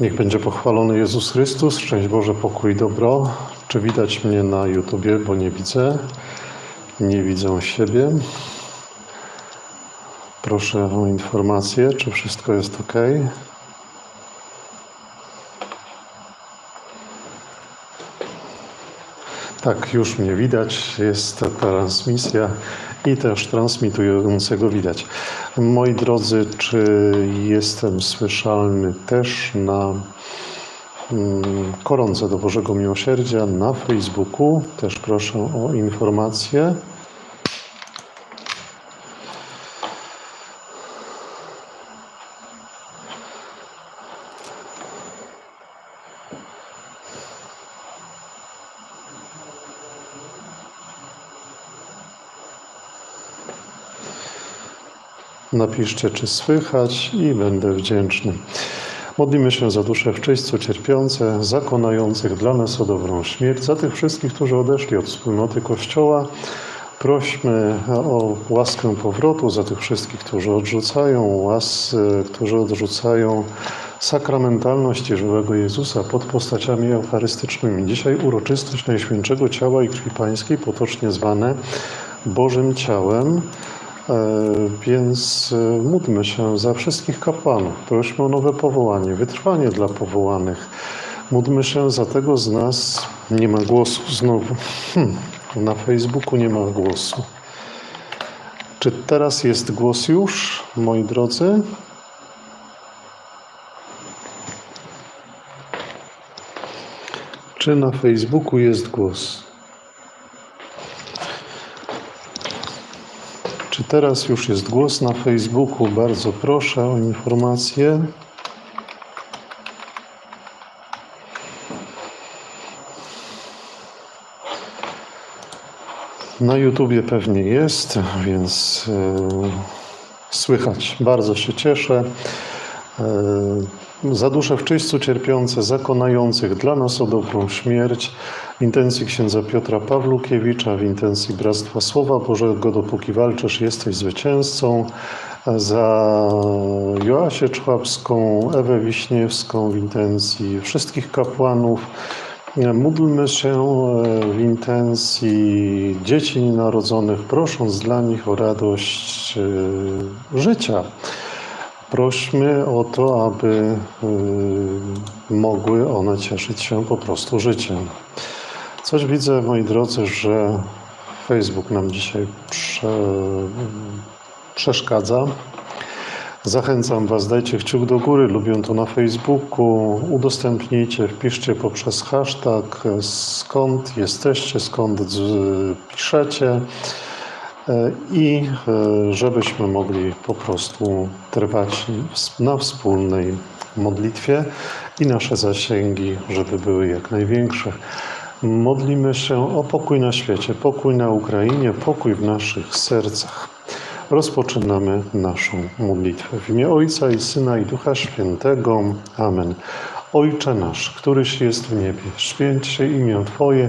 Niech będzie pochwalony Jezus Chrystus. Szczęść Boże, pokój dobro. Czy widać mnie na YouTubie, bo nie widzę. Nie widzę siebie. Proszę o informację, czy wszystko jest ok. Tak, już mnie widać, jest ta transmisja i też transmitującego widać. Moi drodzy, czy jestem słyszalny też na mm, koronce do Bożego Miłosierdzia na Facebooku? Też proszę o informację. Napiszcie, czy słychać i będę wdzięczny. Modlimy się za dusze w czyśćcu cierpiące, zakonających dla nas o dobrą śmierć, za tych wszystkich, którzy odeszli od wspólnoty Kościoła. Prośmy o łaskę powrotu za tych wszystkich, którzy odrzucają łas, którzy odrzucają sakramentalność żywego Jezusa pod postaciami eucharystycznymi. Dzisiaj uroczystość Najświętszego Ciała i Krwi Pańskiej, potocznie zwane Bożym Ciałem. E, Więc e, módlmy się za wszystkich kapłanów. Prośmy o nowe powołanie, wytrwanie dla powołanych. Módlmy się za tego z nas. Nie ma głosu znowu. Hmm, na Facebooku nie ma głosu. Czy teraz jest głos już, moi drodzy? Czy na Facebooku jest głos? Czy teraz już jest głos na Facebooku? Bardzo proszę o informację. Na YouTubie pewnie jest, więc e, słychać. Bardzo się cieszę. E, za dusze w czyśćcu cierpiące, zakonających dla nas o dobrą śmierć, w intencji księdza Piotra Pawlukiewicza, w intencji Bractwa Słowa Bożego, dopóki walczysz, jesteś zwycięzcą, za Joasię Człapską, Ewę Wiśniewską, w intencji wszystkich kapłanów. Módlmy się w intencji dzieci nienarodzonych, prosząc dla nich o radość e, życia. Prośmy o to, aby y, mogły one cieszyć się po prostu życiem. Coś widzę, moi drodzy, że Facebook nam dzisiaj prze, przeszkadza. Zachęcam Was, dajcie kciuk do góry, lubię to na Facebooku, udostępnijcie, wpiszcie poprzez hashtag skąd jesteście, skąd piszecie i e, żebyśmy mogli po prostu trwać na wspólnej modlitwie i nasze zasięgi, żeby były jak największe. Modlimy się o pokój na świecie, pokój na Ukrainie, pokój w naszych sercach. Rozpoczynamy naszą modlitwę. W imię Ojca i Syna i Ducha Świętego. Amen. Ojcze nasz, któryś jest w niebie, święć się imię Twoje,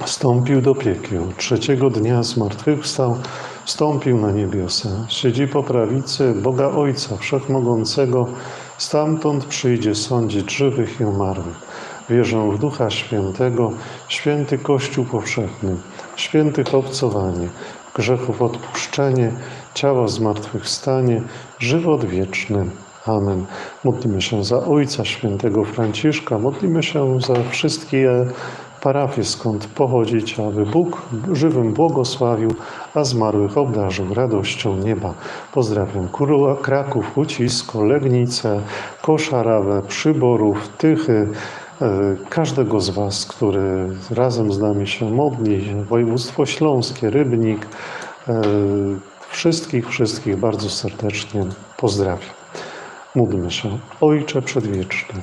Wstąpił do piekieł, trzeciego dnia zmartwychwstał, wstąpił na niebiosa, siedzi po prawicy Boga Ojca Wszechmogącego, stamtąd przyjdzie sądzić żywych i umarłych. Wierzę w Ducha Świętego, święty Kościół powszechny, świętych obcowanie, grzechów odpuszczenie, ciała zmartwychwstanie, żywot wieczny. Amen. Modlimy się za Ojca Świętego Franciszka, modlimy się za wszystkie parafie, skąd pochodzić, aby Bóg żywym błogosławił, a zmarłych obdarzył radością nieba. Pozdrawiam Króla Kraków, Ucisko, Legnicę, Koszarawę, Przyborów, Tychy, e, każdego z Was, który razem z nami się modli, województwo śląskie, Rybnik, e, wszystkich, wszystkich bardzo serdecznie pozdrawiam. Módlmy się. Ojcze Przedwieczny,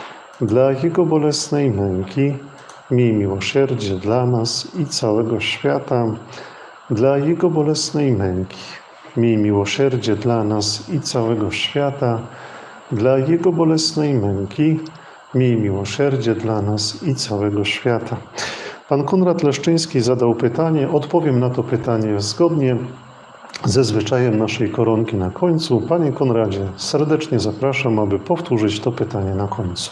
dla Jego bolesnej męki, miej miłosierdzie dla nas i całego świata, dla Jego bolesnej męki, miej miłosierdzie dla nas i całego świata, dla Jego bolesnej męki, miej miłosierdzie dla nas i całego świata. Pan Konrad Leszczyński zadał pytanie, odpowiem na to pytanie zgodnie ze zwyczajem naszej koronki na końcu. Panie Konradzie, serdecznie zapraszam, aby powtórzyć to pytanie na końcu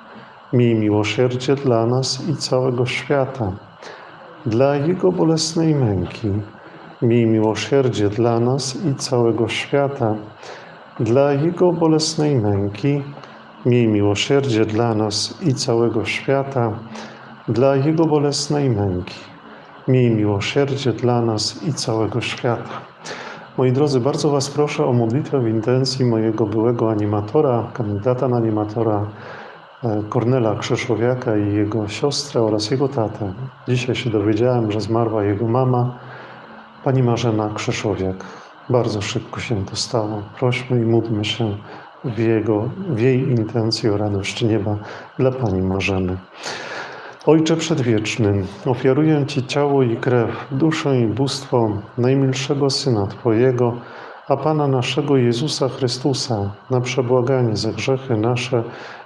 Miej miłosierdzie dla nas i całego świata. Dla Jego bolesnej męki. Miej miłosierdzie dla nas i całego świata. Dla Jego bolesnej męki. Miej miłosierdzie dla nas i całego świata. Dla Jego bolesnej męki. Miej miłosierdzie dla nas i całego świata. Moi drodzy, bardzo Was proszę o modlitwę w intencji mojego byłego animatora, kandydata na animatora Kornela Krzeszowiaka i jego siostrę oraz jego tatę. Dzisiaj się dowiedziałem, że zmarła jego mama, pani Marzena Krzeszowiak. Bardzo szybko się to stało. Prośmy i módlmy się w, jego, w jej intencji o radość nieba dla pani Marzeny. Ojcze Przedwieczny, ofiaruję Ci ciało i krew, duszę i bóstwo najmilszego Syna Twojego, a Pana naszego Jezusa Chrystusa, na przebłaganie za grzechy nasze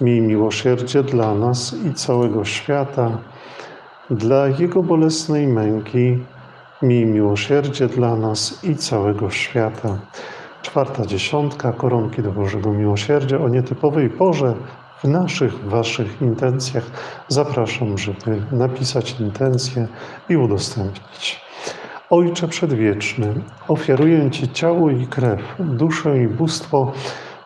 Miej miłosierdzie dla nas i całego świata, dla Jego bolesnej męki, miej miłosierdzie dla nas i całego świata. Czwarta dziesiątka, koronki do Bożego Miłosierdzia o nietypowej porze w naszych, Waszych intencjach. Zapraszam, żeby napisać intencje i udostępnić. Ojcze Przedwieczny, ofiaruję Ci ciało i krew, duszę i bóstwo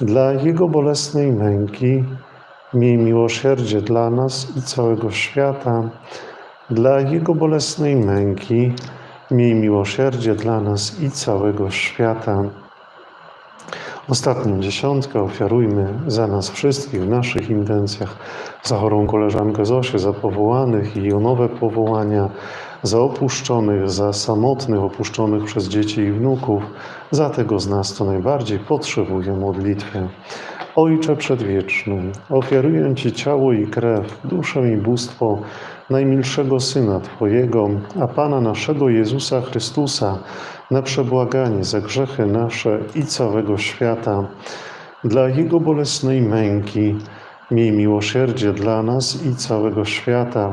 dla Jego bolesnej męki, miej miłosierdzie dla nas i całego świata, dla Jego bolesnej męki, miej miłosierdzie dla nas i całego świata. Ostatnią dziesiątkę ofiarujmy za nas wszystkich w naszych intencjach, za chorą koleżankę Zosię, za powołanych i o nowe powołania, za opuszczonych, za samotnych, opuszczonych przez dzieci i wnuków, za tego z nas, co najbardziej potrzebuje modlitwy. Ojcze Przedwieczny, ofiaruję Ci ciało i krew, duszę i bóstwo najmilszego Syna Twojego, a Pana naszego Jezusa Chrystusa, na przebłaganie za grzechy nasze i całego świata. Dla Jego bolesnej męki miej miłosierdzie dla nas i całego świata.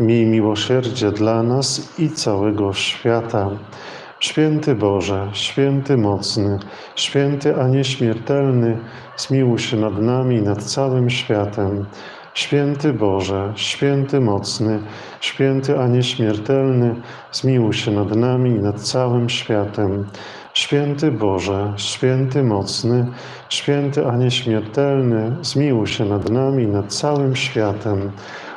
Miej miłosierdzie dla nas i całego świata. Święty Boże, święty mocny, święty a nieśmiertelny, zmiłuj się nad nami nad całym światem. Święty Boże, święty mocny, święty a nieśmiertelny, zmiłuj się nad nami i nad całym światem. Święty Boże, święty mocny, święty a nieśmiertelny, zmiłuj się nad nami i nad całym światem.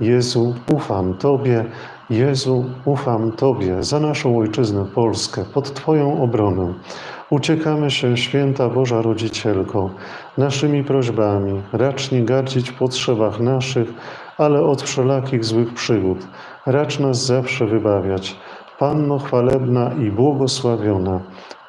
Jezu, ufam Tobie, Jezu, ufam Tobie za naszą Ojczyznę Polskę, pod Twoją obronę. Uciekamy się, święta Boża Rodzicielko, naszymi prośbami, racz nie gardzić potrzebach naszych, ale od wszelakich złych przygód. Racz nas zawsze wybawiać. Panno chwalebna i błogosławiona,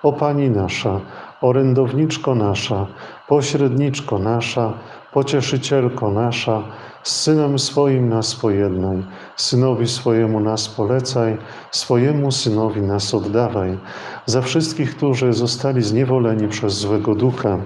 o Pani nasza, orędowniczko nasza, pośredniczko nasza, pocieszycielko nasza, Synem swoim nas pojednaj, Synowi swojemu nas polecaj, swojemu Synowi nas oddawaj, za wszystkich, którzy zostali zniewoleni przez złego ducha.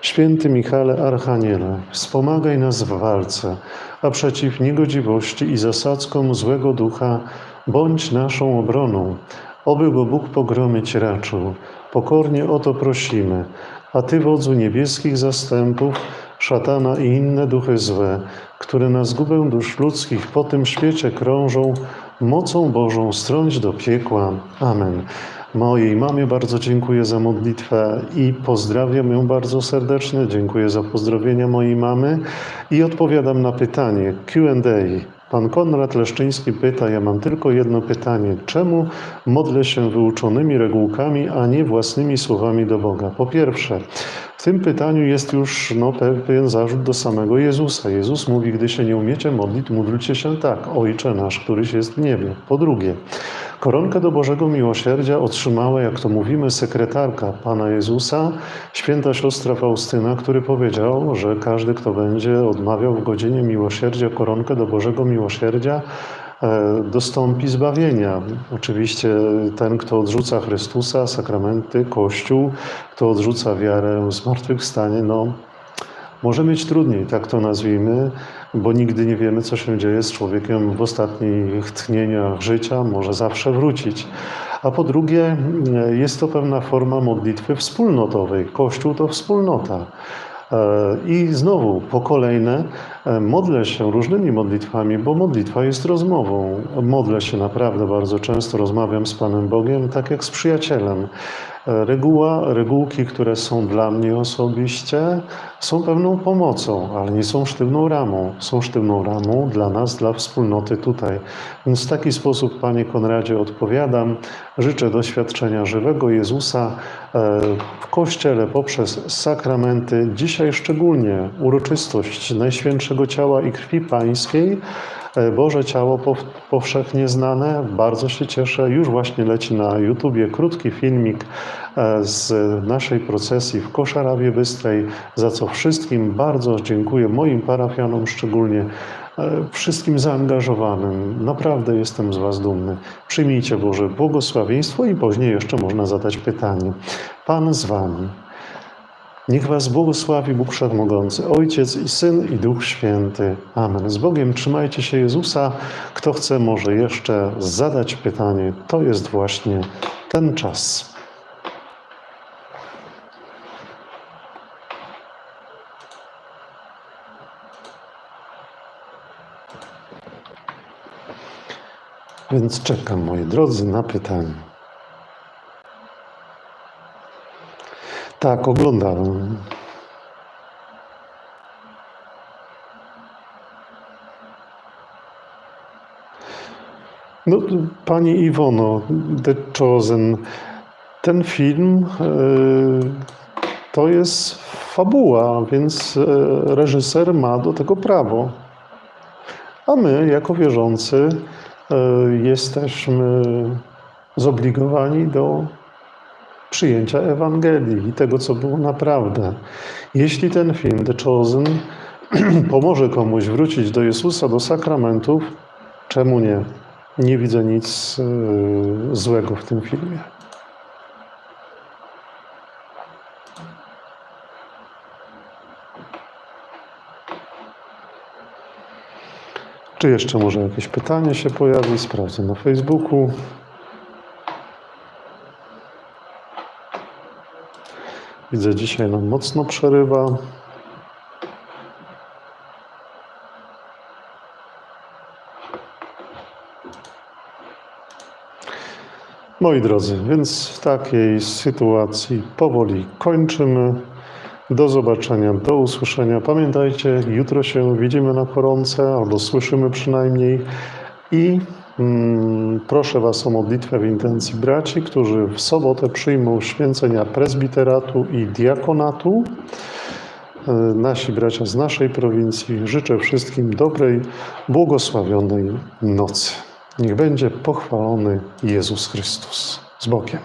Święty Michale Archaniele, wspomagaj nas w walce, a przeciw niegodziwości i zasadzkom złego ducha bądź naszą obroną, oby go Bóg pogromić raczył. Pokornie o to prosimy, A Ty, wodzu niebieskich zastępów, szatana i inne duchy złe, które na zgubę dusz ludzkich po tym świecie krążą, mocą Bożą strąć do piekła. Amen. Mojej mamie bardzo dziękuję za modlitwę i pozdrawiam ją bardzo serdecznie. Dziękuję za pozdrowienia mojej mamy i odpowiadam na pytanie Q&A. Pan Konrad Leszczyński pyta, ja mam tylko jedno pytanie. Czemu modlę się wyuczonymi regułkami, a nie własnymi słowami do Boga? Po pierwsze, w tym pytaniu jest już no, pewien zarzut do samego Jezusa. Jezus mówi, gdy się nie umiecie modlić, módlcie się tak, Ojcze nasz, któryś jest w niebie. Po drugie, koronkę do Bożego Miłosierdzia otrzymała, jak to mówimy, sekretarka Pana Jezusa, święta siostra Faustyna, który powiedział, że każdy, kto będzie odmawiał w godzinie miłosierdzia koronkę do Bożego Miłosierdzia, e, dostąpi zbawienia. Oczywiście ten, kto odrzuca Chrystusa, sakramenty, Kościół, kto odrzuca wiarę zmartwychwstanie, no może mieć trudniej, tak to nazwijmy, bo nigdy nie wiemy, co się dzieje z człowiekiem w ostatnich tchnieniach życia, może zawsze wrócić. A po drugie, jest to pewna forma modlitwy wspólnotowej. Kościół to wspólnota. E, I znowu po kolejne e, modlę się różnymi modlitwami, bo modlitwa jest rozmową. Modlę się naprawdę bardzo często, rozmawiam z Panem Bogiem, tak jak z przyjacielem. Reguła, regułki, które są dla mnie osobiście, są pewną pomocą, ale nie są sztywną ramą. Są sztywną ramą dla nas, dla wspólnoty tutaj. Więc w taki sposób, Panie Konradzie, odpowiadam. Życzę doświadczenia żywego Jezusa e, w Kościele poprzez sakramenty. Dzisiaj szczególnie uroczystość Najświętszego Ciała i Krwi Pańskiej. E, Boże Ciało pow- powszechnie znane. Bardzo się cieszę. Już właśnie leci na YouTubie krótki filmik e, z naszej procesji w Koszarawie Bystrej, za co wszystkim bardzo dziękuję, moim parafianom szczególnie, e, wszystkim zaangażowanym. Naprawdę jestem z Was dumny. Przyjmijcie Boże błogosławieństwo i później jeszcze można zadać pytanie. Pan z Wami. Niech Was błogosławi Bóg Wszechmogący, Ojciec i Syn i Duch Święty. Amen. Z Bogiem trzymajcie się Jezusa. Kto chce, może jeszcze zadać pytanie. To jest właśnie ten czas. Więc czekam, moi drodzy, na pytanie. Tak, oglądałem. No, Pani Iwono, The Chosen, ten film e, to jest fabuła, więc e, reżyser ma do tego prawo. A my, jako wierzący, e, jesteśmy zobligowani do przyjęcia Ewangelii i tego, co było naprawdę. Jeśli ten film, The Chosen, pomoże komuś wrócić do Jezusa, do sakramentów, czemu nie? Nie widzę nic e, złego w tym filmie. Czy jeszcze może jakieś pytanie się pojawi? Sprawdzę na Facebooku. Widzę, dzisiaj nam mocno przerywa. Moi drodzy, więc w takiej sytuacji powoli kończymy. Do zobaczenia, do usłyszenia. Pamiętajcie, jutro się widzimy na koronce, albo słyszymy przynajmniej. I proszę Was o modlitwę w intencji braci, którzy w sobotę przyjmą święcenia prezbiteratu i diakonatu. E, Nasi bracia z naszej prowincji. Życzę wszystkim dobrej, błogosławionej nocy. Niech będzie pochwalony Jezus Chrystus. Z Bogiem.